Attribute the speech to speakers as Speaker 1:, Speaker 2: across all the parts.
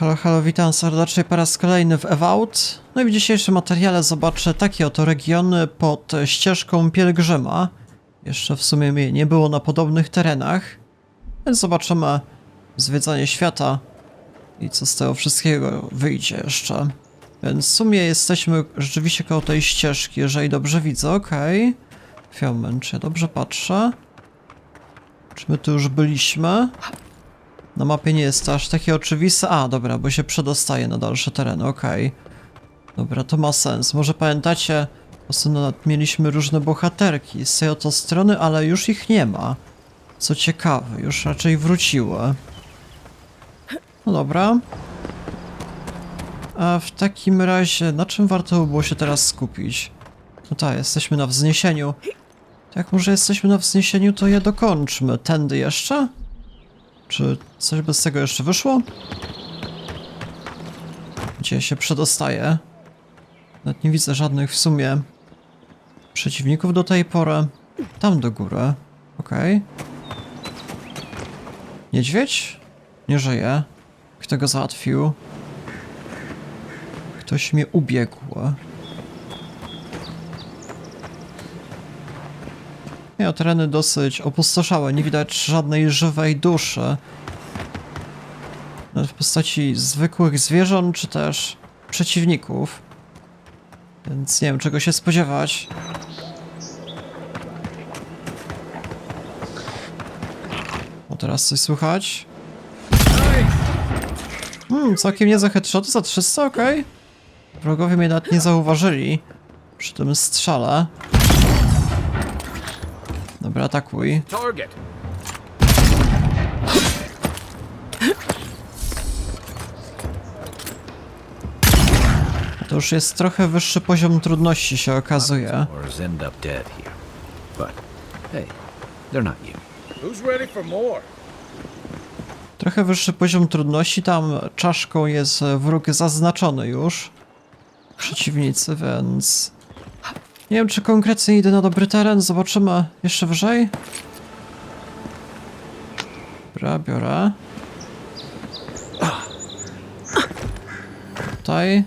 Speaker 1: Halo, halo, witam serdecznie po raz kolejny w Ewout. No i w dzisiejszym materiale zobaczę takie oto regiony pod ścieżką pielgrzyma. Jeszcze w sumie mnie nie było na podobnych terenach, więc zobaczymy zwiedzanie świata i co z tego wszystkiego wyjdzie jeszcze. Więc w sumie jesteśmy rzeczywiście koło tej ścieżki, jeżeli dobrze widzę, okej. Okay. czy ja dobrze patrzę? Czy my tu już byliśmy? Na mapie nie jest to aż takie oczywiste. A, dobra, bo się przedostaje na dalsze tereny, okej. Dobra, to ma sens. Może pamiętacie, ostatnio mieliśmy różne bohaterki z tej oto strony, ale już ich nie ma. Co ciekawe, już raczej wróciły. No dobra. A w takim razie, na czym warto by było się teraz skupić? No tak, jesteśmy na wzniesieniu. Tak, może jesteśmy na wzniesieniu, to je dokończmy. Tędy jeszcze? Czy coś bez tego jeszcze wyszło? Gdzie się przedostaje? Nawet nie widzę żadnych w sumie przeciwników do tej pory. Tam do góry. Okej. Niedźwiedź? Nie żyje. Kto go załatwił? Ktoś mnie ubiegł. Nie, tereny dosyć opustoszałe, nie widać żadnej żywej duszy. Nawet w postaci zwykłych zwierząt, czy też przeciwników. Więc nie wiem, czego się spodziewać. O, teraz coś słychać. Hmm, całkiem niezłe headshoty za 300, okej. Wrogowie mnie nawet nie zauważyli przy tym strzale. Dobra, atakuj.
Speaker 2: Target.
Speaker 1: To już jest trochę wyższy poziom trudności się okazuje.
Speaker 2: Or end up dead here. But hey, they're not you.
Speaker 3: Who's ready for more?
Speaker 1: Trochę wyższy poziom trudności, tam czaszką jest wróg zaznaczony już. Przeciwnicy, więc... Nie wiem, czy konkretnie idę na dobry teren, zobaczymy jeszcze wyżej. Dobra, biorę. Tutaj.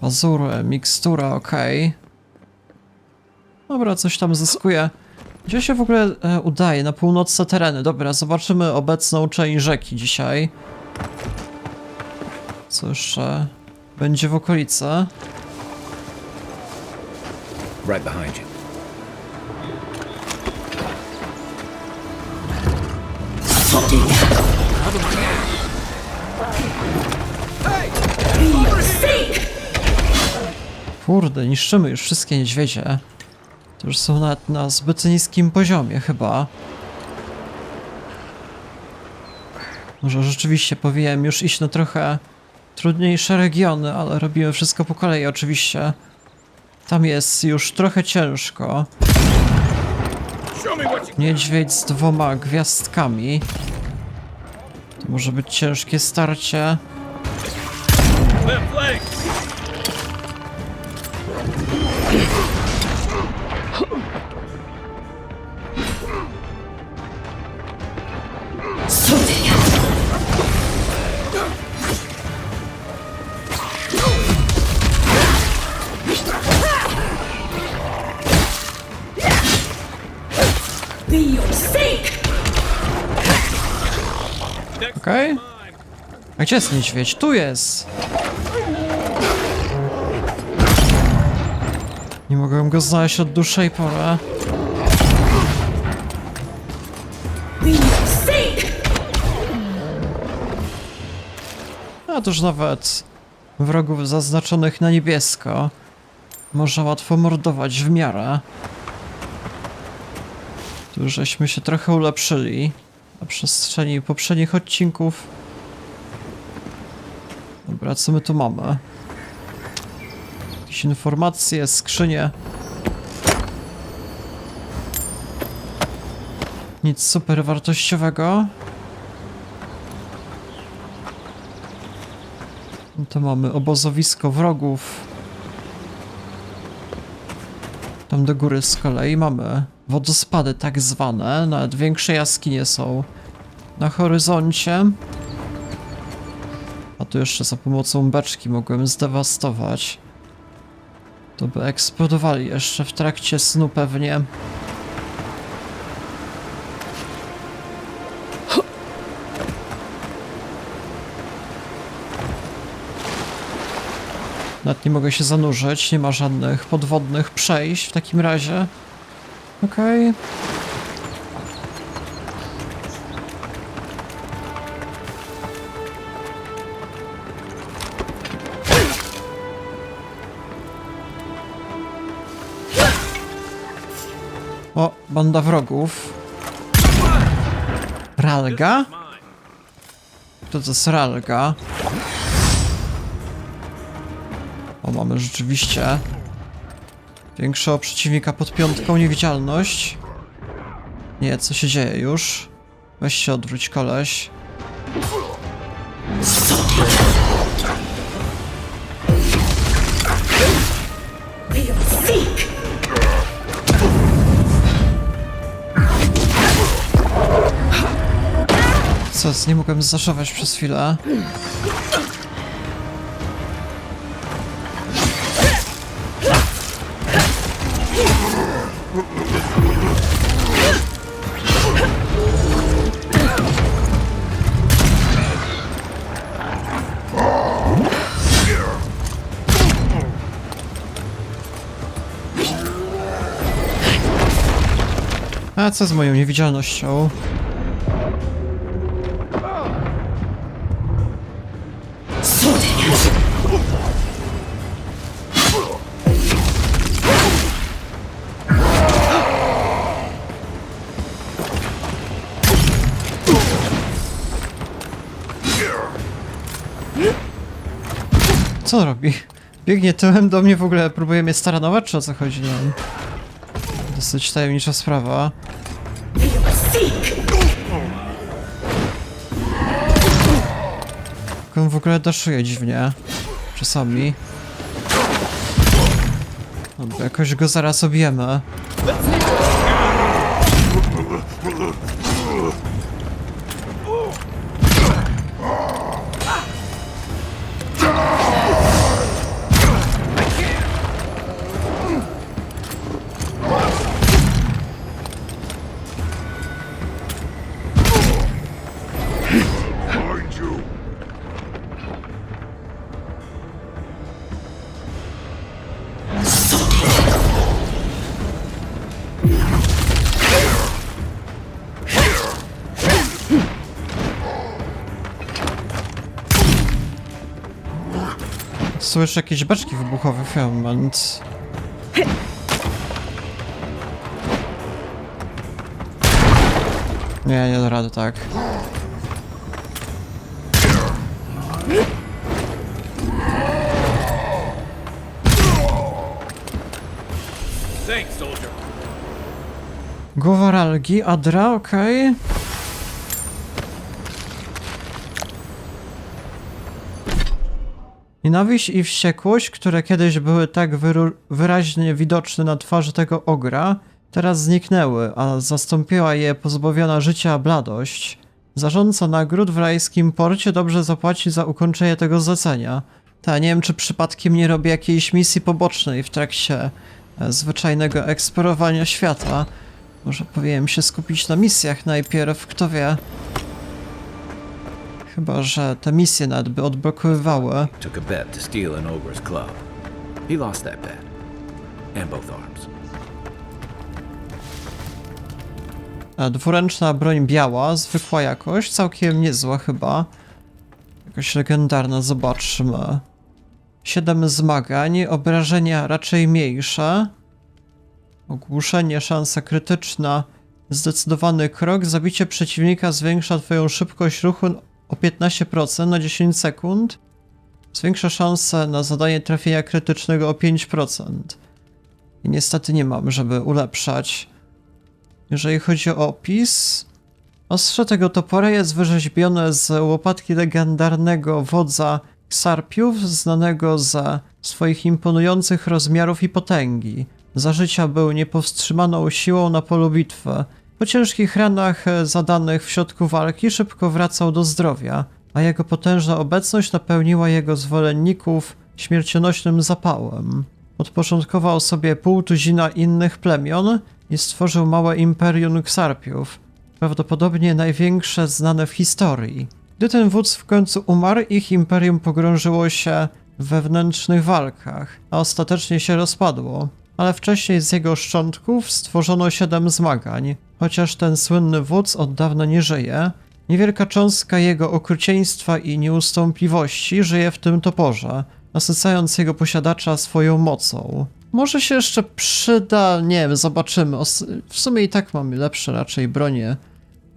Speaker 1: Pazury, mikstura, okej. Dobra, coś tam zyskuję. Gdzie się w ogóle e, udaje? Na północne tereny. Dobra, zobaczymy obecną część rzeki dzisiaj. Co jeszcze będzie w okolicy?
Speaker 2: Right behind you.
Speaker 1: Kurde, niszczymy już wszystkie niedźwiedzie. To już są nawet na zbyt niskim poziomie chyba. Może rzeczywiście powinienem już iść na trochę trudniejsze regiony, ale robimy wszystko po kolei oczywiście. Tam jest już trochę ciężko. Niedźwiedź z dwoma gwiazdkami. To może być ciężkie starcie. Gdzie jest niedźwiedź? Tu jest! Nie mogłem go znaleźć od dłuższej pory. A to już nawet wrogów zaznaczonych na niebiesko można łatwo mordować w miarę. Tu żeśmy się trochę ulepszyli na przestrzeni poprzednich odcinków. Dobra, co my tu mamy? Jakieś informacje, skrzynie. Nic super wartościowego. No To mamy obozowisko wrogów. Tam do góry z kolei mamy wodospady tak zwane, nawet większe jaskinie są na horyzoncie. Tu jeszcze za pomocą beczki mogłem zdewastować. To by eksplodowali jeszcze w trakcie snu pewnie. Nawet nie mogę się zanurzyć, nie ma żadnych podwodnych przejść w takim razie. Okej. O, banda wrogów. Ralga? Kto to jest Ralga? O, mamy rzeczywiście większego przeciwnika pod piątką, niewidzialność. Nie, co się dzieje już? Weź się odwróć, koleś. Nie mogłem zaszować przez chwilę. A co z moją niewidzialnością? Co robi? Biegnie tyłem do mnie w ogóle, próbuje mnie staranować, czy o co chodzi? Nie wiem. Dosyć tajemnicza sprawa. On w ogóle daszuje dziwnie. Czasami. Dobra, jakoś go zaraz obijemy. Słyszę jakieś beczki wybuchowe w ten moment. Nie, nie da rady tak. Głowa Ralgi, Adra, okej. Nienawiść i wściekłość, które kiedyś były tak wyraźnie widoczne na twarzy tego ogra, teraz zniknęły, a zastąpiła je pozbawiona życia bladość. Zarządca nagród w rajskim porcie dobrze zapłaci za ukończenie tego zlecenia. Ta, nie wiem, czy przypadkiem nie robię jakiejś misji pobocznej w trakcie e, zwyczajnego eksplorowania świata. Może powinienem się skupić na misjach najpierw, kto wie. Chyba, że te misje nawet by odblokowywały.
Speaker 2: Took a bet to steal an ogre's club. He lost that bet. And both arms.
Speaker 1: A, Dwuręczna broń biała, zwykła jakość, całkiem niezła chyba. Jakoś legendarna, zobaczmy. Siedem zmagań, obrażenia raczej mniejsze. Ogłuszenie, szansa krytyczna. Zdecydowany krok, zabicie przeciwnika zwiększa twoją szybkość ruchu o 15% na 10 sekund. Zwiększa szanse na zadanie trafienia krytycznego o 5%. I niestety nie mam, żeby ulepszać. Jeżeli chodzi o opis, ostrze tego topora jest wyrzeźbione z łopatki legendarnego wodza Xarpiów, znanego ze swoich imponujących rozmiarów i potęgi. Za życia był niepowstrzymaną siłą na polu bitwy. Po ciężkich ranach e, zadanych w środku walki szybko wracał do zdrowia. a jego potężna obecność napełniła jego zwolenników śmiercionośnym zapałem. Podporządkował sobie pół tuzina innych plemion i stworzył małe imperium Xarpiów, prawdopodobnie największe znane w historii. Gdy ten wódz w końcu umarł, ich imperium pogrążyło się w wewnętrznych walkach, a ostatecznie się rozpadło. Ale wcześniej z jego szczątków stworzono siedem zmagań. Chociaż ten słynny wódz od dawna nie żyje, niewielka cząstka jego okrucieństwa i nieustępliwości żyje w tym toporze, nasycając jego posiadacza swoją mocą. Może się jeszcze przyda, nie wiem, zobaczymy. W sumie i tak mamy lepsze raczej bronie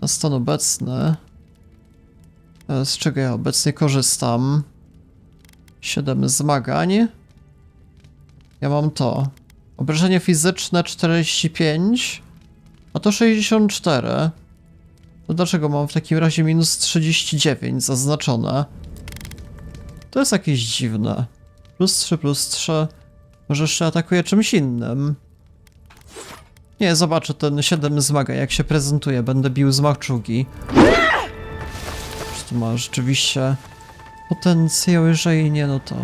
Speaker 1: na stan obecny. E, Z czego ja obecnie korzystam? 7 zmagań. Ja mam to. Obrażenie fizyczne 45, a to 64. To dlaczego mam w takim razie minus 39 zaznaczone? To jest jakieś dziwne. Plus 3, plus 3. Może jeszcze atakuje czymś innym. Nie, zobaczę ten 7 zmagań, jak się prezentuje. Będę bił z maczugi. Czy to ma rzeczywiście potencjał? Jeżeli nie, no to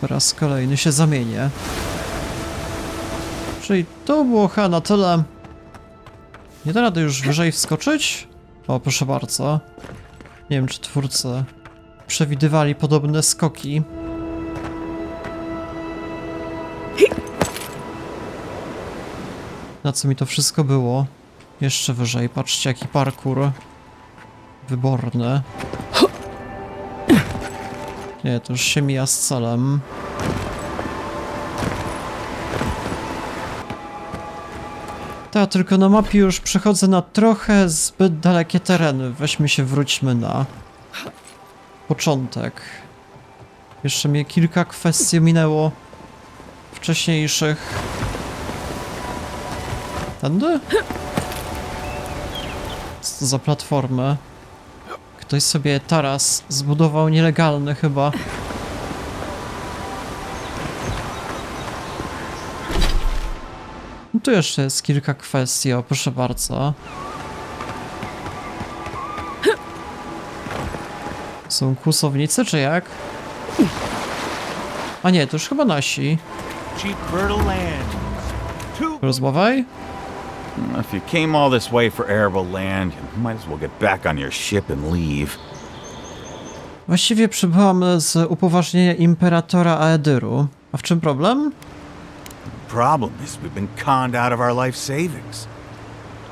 Speaker 1: po raz kolejny się zamienię. Czyli to było chyba na tyle. Nie da rady już wyżej wskoczyć? O, proszę bardzo. Nie wiem, czy twórcy przewidywali podobne skoki. Na co mi to wszystko było? Jeszcze wyżej, patrzcie jaki parkour. Wyborny. Nie, to już się mija z celem. Ta, tylko na mapie już przechodzę na trochę zbyt dalekie tereny. Weźmy się, wróćmy na początek. Jeszcze mnie kilka kwestii minęło wcześniejszych. Tędy? Co za platformę? Ktoś sobie taras zbudował nielegalny chyba. Tu jeszcze jest kilka kwestii, o proszę bardzo. Są kłusownicy, czy jak? A nie, to już chyba nasi.
Speaker 4: Two
Speaker 1: Rozmowaj?
Speaker 4: If you came all this way for arable land, you might as well get back on your ship and leave.
Speaker 1: Właściwie przybyłam z upoważnienia imperatora Aedyru. A w czym problem?
Speaker 4: The problem is, we've been conned out of our life savings.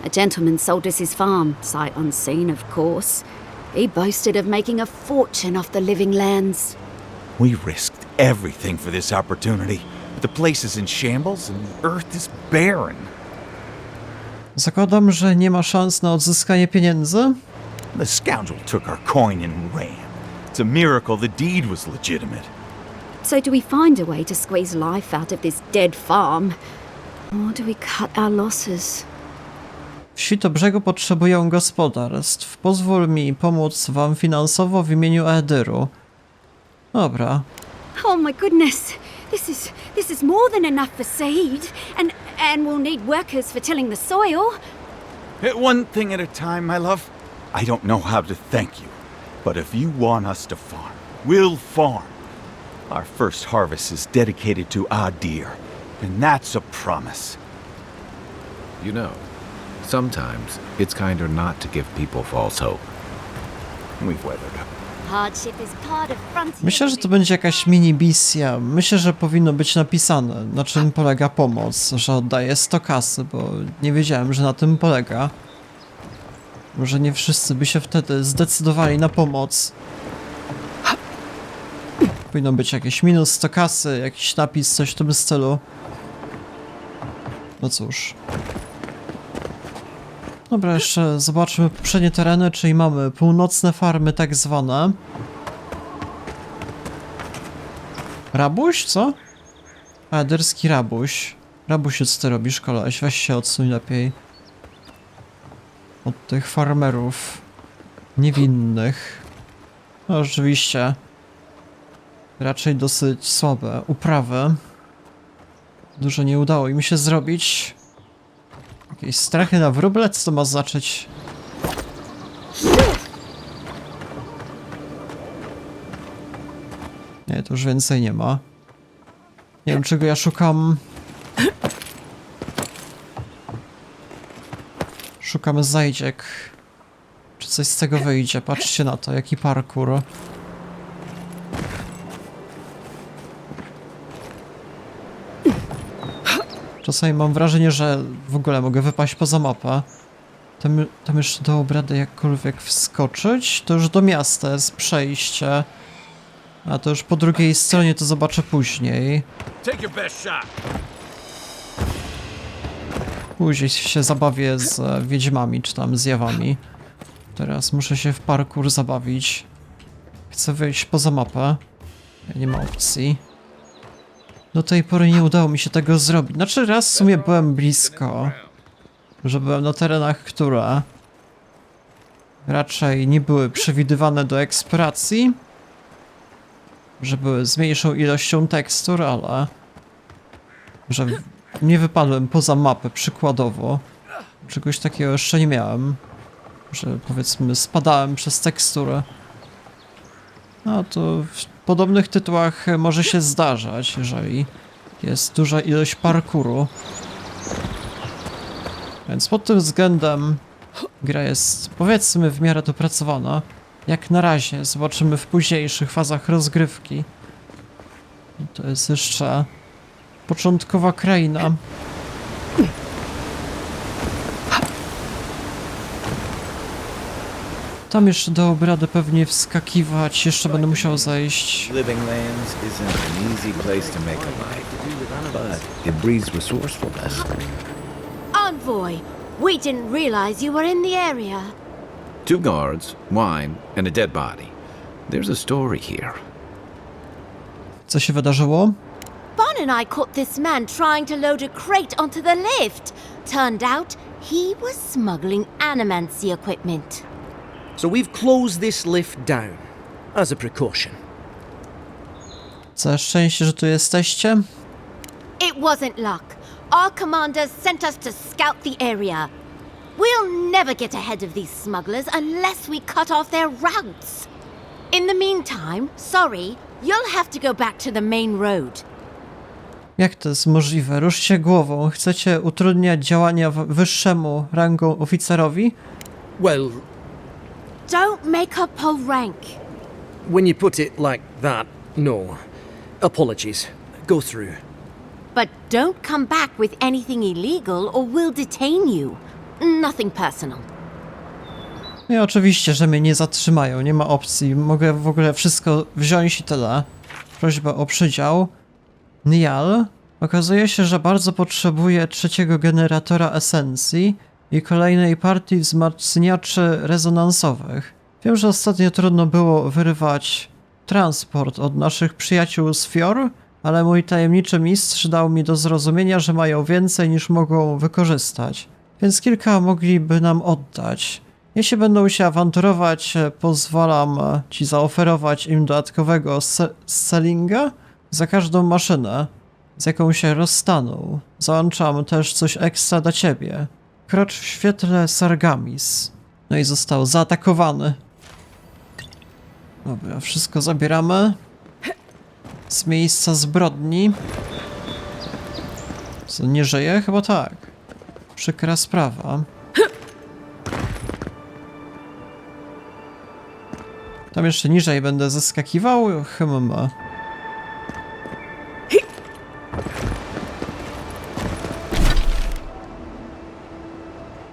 Speaker 5: A gentleman sold us his farm, sight unseen, of course. He boasted of making a fortune off the living lands.
Speaker 4: We risked everything for this opportunity, but the place is in shambles and the earth is barren.
Speaker 1: Zakładam, że nie ma szans na odzyskanie pieniędzy?
Speaker 4: The scoundrel took our coin and ran. It's a miracle the deed was legitimate.
Speaker 5: So, do we find a way to squeeze life out of this dead farm? Or do we cut our losses?
Speaker 1: Wsi to brzegu potrzebują gospodarstw. Pozwól mi pomóc wam finansowo w imieniu Aedyru. Dobra.
Speaker 5: Oh my goodness! This is this is more than enough for seed, and and we'll need workers for tilling the soil.
Speaker 4: One thing at a time, my love. I don't know how to thank you, but if you want us to farm, we'll farm. Our first harvest is dedicated to Adir, and that's a promise.
Speaker 2: You know, sometimes it's kinder not to give people false hope.
Speaker 4: We've weathered up.
Speaker 5: Hardship is part of frontier.
Speaker 1: Myślę, że to będzie jakaś mini misja. Myślę, że powinno być napisane, na czym polega pomoc, że oddaję 100 kasy, bo nie wiedziałem, że na tym polega. Może nie wszyscy by się wtedy zdecydowali na pomoc. Powinno być jakieś minus 100 kasy, jakiś napis, coś w tym stylu. No cóż. Dobra, jeszcze zobaczmy poprzednie tereny, czyli mamy północne farmy tak zwane. Rabuś, co? Aderski rabuś. Rabusiu, co ty robisz, koleś? Weź się odsuń lepiej. Od tych farmerów. Niewinnych. No, rzeczywiście. Raczej dosyć słabe uprawy. Dużo nie udało im się zrobić. Jakieś strachy na wróble? Co to ma znaczyć? Nie, to już więcej nie ma. Nie wiem, czego ja szukam. Szukamy zajdziek. Czy coś z tego wyjdzie? Patrzcie na to, jaki parkour. Czasami mam wrażenie, że w ogóle mogę wypaść poza mapę. Tam, tam jeszcze do obrady jakkolwiek wskoczyć. To już do miasta jest przejście. A to już po drugiej stronie to zobaczę później. Później się zabawię z e, wiedźmami czy tam zjawami. Teraz muszę się w parkour zabawić. Chcę wyjść poza mapę. Nie ma opcji. Do tej pory nie udało mi się tego zrobić. Znaczy raz w sumie byłem blisko. Że byłem na terenach, które raczej nie były przewidywane do eksploracji. Że były z mniejszą ilością tekstur, ale że nie wypadłem poza mapę przykładowo. Czegoś takiego jeszcze nie miałem. Że powiedzmy spadałem przez teksturę. No to podobnych tytułach może się zdarzać, jeżeli jest duża ilość parkuru. Więc pod tym względem gra jest powiedzmy w miarę dopracowana. Jak na razie, zobaczymy w późniejszych fazach rozgrywki. To jest jeszcze początkowa kraina. Tam jeszcze do obrady pewnie wskakiwać, jeszcze będę musiał zejść.
Speaker 2: Living Lands isn't an easy place to make a life, but it breeds resourcefulness.
Speaker 6: Envoy, we didn't realize you were in the area.
Speaker 2: Two guards, wine, and a dead body. There's a story here.
Speaker 1: Co się wydarzyło?
Speaker 6: Bon and I caught this man trying to load a crate onto the lift. Turned out he was smuggling animancy equipment.
Speaker 7: So we've closed this lift down as a precaution.
Speaker 1: Całe szczęście, że tu jesteście.
Speaker 6: It wasn't luck. Our commander sent us to scout the area. We'll never get ahead of these smugglers unless we cut off their routes. In the meantime, sorry, you'll have to go back to the main road.
Speaker 1: Jak to jest możliwe? Ruszcie głową. Chcecie utrudniać działania wyższemu rangą oficerowi?
Speaker 7: Well,
Speaker 6: Don't make her pull rank.
Speaker 7: when you put it like that, no. Apologies. Go through.
Speaker 6: But don't come back with anything illegal or we'll detain you. Nothing personal.
Speaker 1: No i oczywiście, że mnie nie zatrzymają, nie ma opcji. Mogę w ogóle wszystko wziąć i tyle. Prośba o przydział. Nial. Okazuje się, że bardzo potrzebuje trzeciego generatora esencji i kolejnej partii wzmacniaczy rezonansowych. Wiem, że ostatnio trudno było wyrywać transport od naszych przyjaciół z Fior, ale mój tajemniczy mistrz dał mi do zrozumienia, że mają więcej niż mogą wykorzystać, więc kilka mogliby nam oddać. Jeśli będą się awanturować, pozwalam ci zaoferować im dodatkowego se- sellinga za każdą maszynę, z jaką się rozstaną. Załączam też coś ekstra dla ciebie. Krocz w świetle Sargamis. No i został zaatakowany. Dobra, wszystko zabieramy. Z miejsca zbrodni. Co, nie żyje? Chyba tak. Przykra sprawa. Tam jeszcze niżej będę zeskakiwał? Hmm.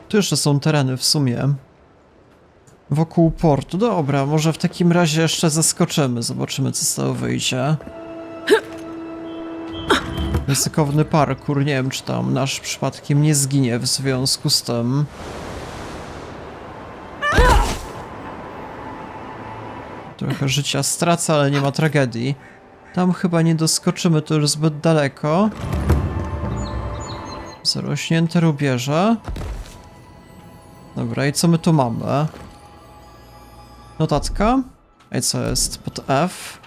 Speaker 1: Tu jeszcze są tereny w sumie. Wokół portu. Dobra, może w takim razie jeszcze zeskoczymy. Zobaczymy, co z tego wyjdzie. Ryzykowny parkour. Nie wiem, czy tam nasz przypadkiem nie zginie w związku z tym. Trochę życia stracę, ale nie ma tragedii. Tam chyba nie doskoczymy, to już zbyt daleko. Zarośnięte rubieże. Dobra, i co my tu mamy? Notatka? I co jest pod F?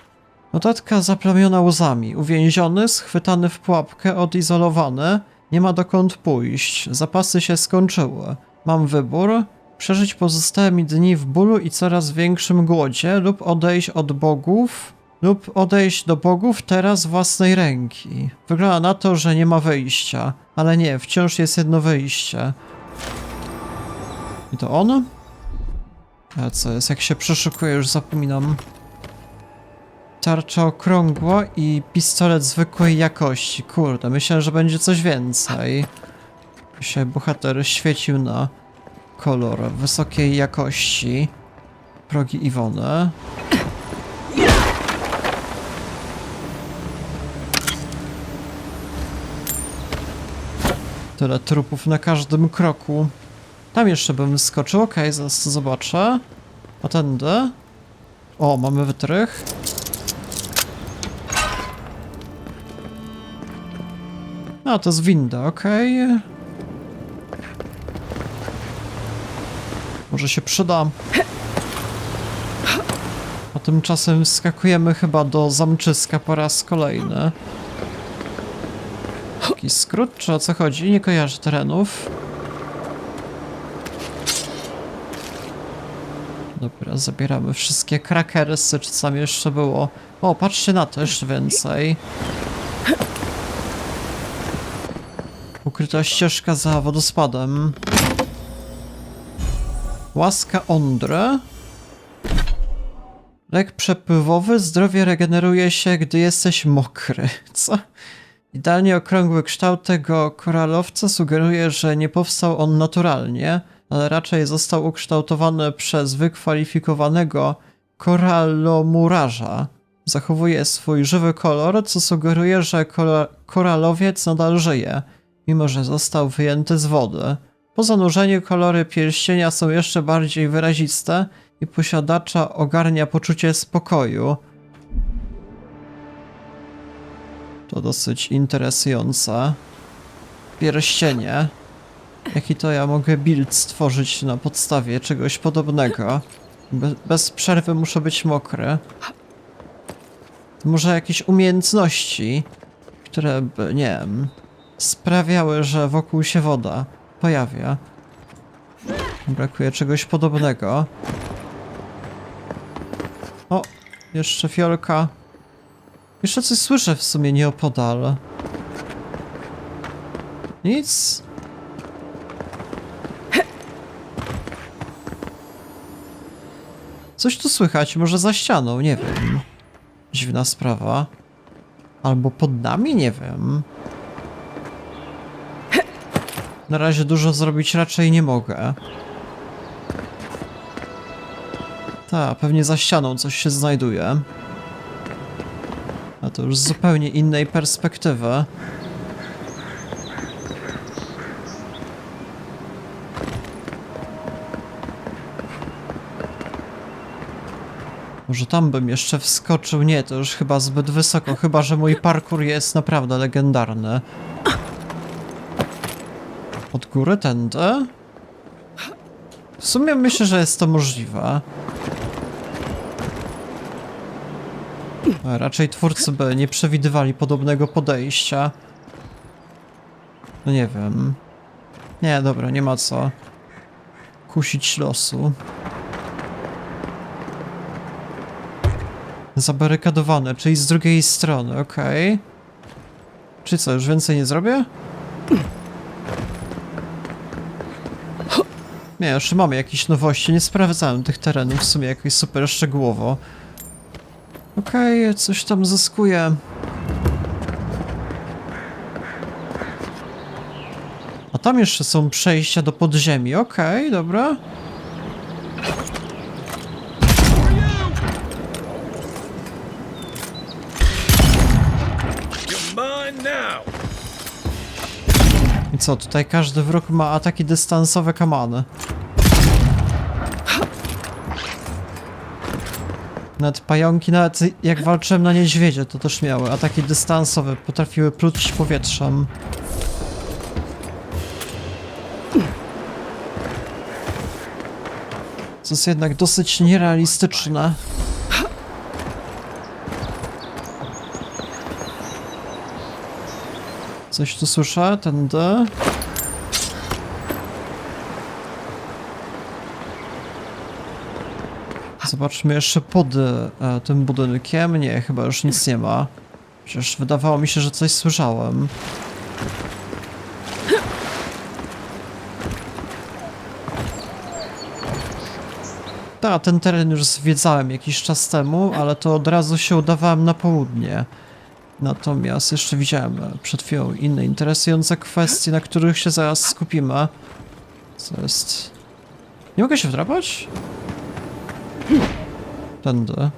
Speaker 1: Notatka zaplamiona łzami. Uwięziony, schwytany w pułapkę, odizolowany. Nie ma dokąd pójść. Zapasy się skończyły. Mam wybór. Przeżyć pozostałe mi dni w bólu i coraz większym głodzie lub odejść od bogów lub odejść do bogów teraz własnej ręki. Wygląda na to, że nie ma wyjścia, ale nie, wciąż jest jedno wyjście. I to on? A co jest, jak się przeszukuje, już zapominam. Tarcza okrągła i pistolet zwykłej jakości. Kurde, myślałem, że będzie coś więcej. Się bohater świecił na kolor wysokiej jakości. Progi Iwony. Tyle trupów na każdym kroku. Tam jeszcze bym wyskoczył, okej, zaraz to zobaczę. A tędy? O, mamy wytrych. No, to jest winda, okej. Może się przyda. A tymczasem skakujemy chyba do zamczyska po raz kolejny. Jakiś skrót, czy o co chodzi? Nie kojarzę terenów. Zabieramy wszystkie krakersy, czy tam jeszcze było. O, patrzcie na to, jeszcze więcej. Ukryta ścieżka za wodospadem. Łaska Ondry. Lek przepływowy, zdrowie regeneruje się, gdy jesteś mokry. Co? Idealnie okrągły kształt tego koralowca sugeruje, że nie powstał on naturalnie, ale raczej został ukształtowany przez wykwalifikowanego koralomurarza. Zachowuje swój żywy kolor, co sugeruje, że kora- koralowiec nadal żyje, mimo że został wyjęty z wody. Po zanurzeniu kolory pierścienia są jeszcze bardziej wyraziste i posiadacza ogarnia poczucie spokoju. To dosyć interesujące. Pierścienie. Jaki to ja mogę build stworzyć na podstawie czegoś podobnego? Be bez przerwy muszę być mokry. Może jakieś umiejętności, które by, nie wiem, sprawiały, że wokół się woda pojawia. Brakuje czegoś podobnego. O, jeszcze fiolka. Jeszcze coś słyszę w sumie nieopodal. Nic. Coś tu słychać, może za ścianą, nie wiem. Dziwna sprawa. Albo pod nami, nie wiem. Na razie dużo zrobić raczej nie mogę. Ta, pewnie za ścianą coś się znajduje. A to już z zupełnie innej perspektywy. Może tam bym jeszcze wskoczył? Nie, to już chyba zbyt wysoko, chyba że mój parkour jest naprawdę legendarny. Od góry tędy? W sumie myślę, że jest to możliwe. Raczej twórcy by nie przewidywali podobnego podejścia. No nie wiem. Nie, dobra, nie ma co kusić losu. Zabarykadowane, czyli z drugiej strony, okej. Czy co, już więcej nie zrobię? Nie, jeszcze mamy jakieś nowości, nie sprawdzałem tych terenów w sumie jakoś super szczegółowo. Okej, coś tam zyskuję. A tam jeszcze są przejścia do podziemi, okej, dobra. I co, tutaj każdy wróg ma ataki dystansowe kamany. Nawet pająki, nawet jak walczyłem na niedźwiedzie, to też miały ataki dystansowe, potrafiły pluć powietrzem. Co jest jednak dosyć nierealistyczne. Coś tu słyszę? Tędy? Zobaczmy jeszcze pod e, tym budynkiem. Nie, chyba już nic nie ma. Przecież wydawało mi się, że coś słyszałem. Tak, ten teren już zwiedzałem jakiś czas temu, ale to od razu się udawałem na południe. Natomiast jeszcze widziałem przed chwilą inne interesujące kwestie, na których się zaraz skupimy. Co jest... Nie mogę się wdrapać? Tędy.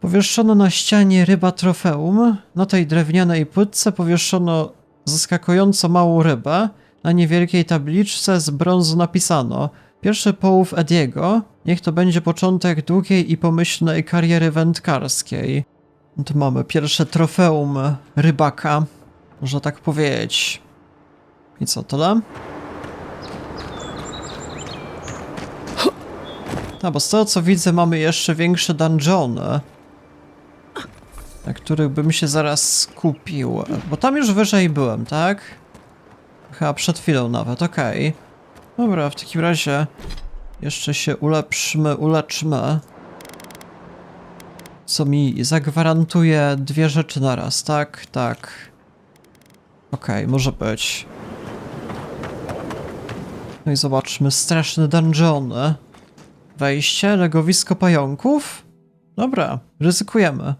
Speaker 1: Powieszono na ścianie ryba trofeum. Na tej drewnianej płytce powieszono zaskakująco małą rybę. Na niewielkiej tabliczce z brązu napisano Pierwszy połów Ediego. Niech to będzie początek długiej i pomyślnej kariery wędkarskiej. No Tu mamy pierwsze trofeum rybaka. Można tak powiedzieć. I co, tyle? A, bo z tego co widzę mamy jeszcze większe dungeony. Na których bym się zaraz skupił. Bo tam już wyżej byłem, tak? Chyba przed chwilą nawet, okej. Dobra, w takim razie jeszcze się ulepszmy, uleczmy. Co mi zagwarantuje dwie rzeczy naraz, tak? Tak. Okej, może być. No i zobaczmy, straszne dungeony. Wejście, legowisko pająków? Dobra, ryzykujemy.